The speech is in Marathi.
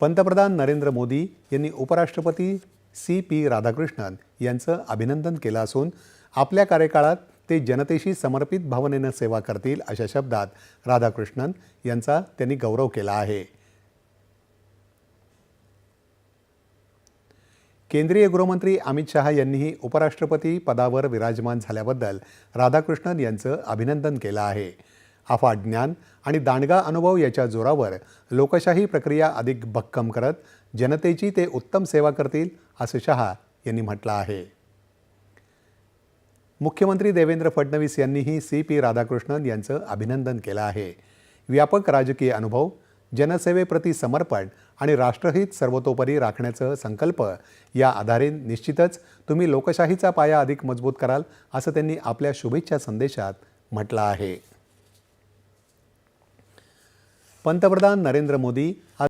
पंतप्रधान नरेंद्र मोदी यांनी उपराष्ट्रपती सी पी राधाकृष्णन यांचं अभिनंदन केलं असून आपल्या कार्यकाळात ते जनतेशी समर्पित भावनेनं सेवा करतील अशा शब्दात राधाकृष्णन यांचा त्यांनी गौरव केला आहे. केंद्रीय गृहमंत्री अमित शहा यांनीही उपराष्ट्रपती पदावर विराजमान झाल्याबद्दल राधाकृष्णन यांचं अभिनंदन केलं आहे. अफाट ज्ञान आणि दांडगा अनुभव याच्या जोरावर लोकशाही प्रक्रिया अधिक भक्कम करत जनतेची ते उत्तम सेवा करतील असं शहा यांनी म्हटलं आहे. मुख्यमंत्री देवेंद्र फडणवीस यांनीही सी पी राधाकृष्णन यांचं अभिनंदन केलं आहे. व्यापक राजकीय अनुभव जनसेवेप्रती समर्पण आणि राष्ट्रहित सर्वतोपरी राखण्याचं संकल्प या आधारे निश्चितच तुम्ही लोकशाहीचा पाया अधिक मजबूत कराल असं त्यांनी आपल्या शुभेच्छा संदेशात म्हटलं आहे. पंतप्रधान नरेंद्र मोदी आज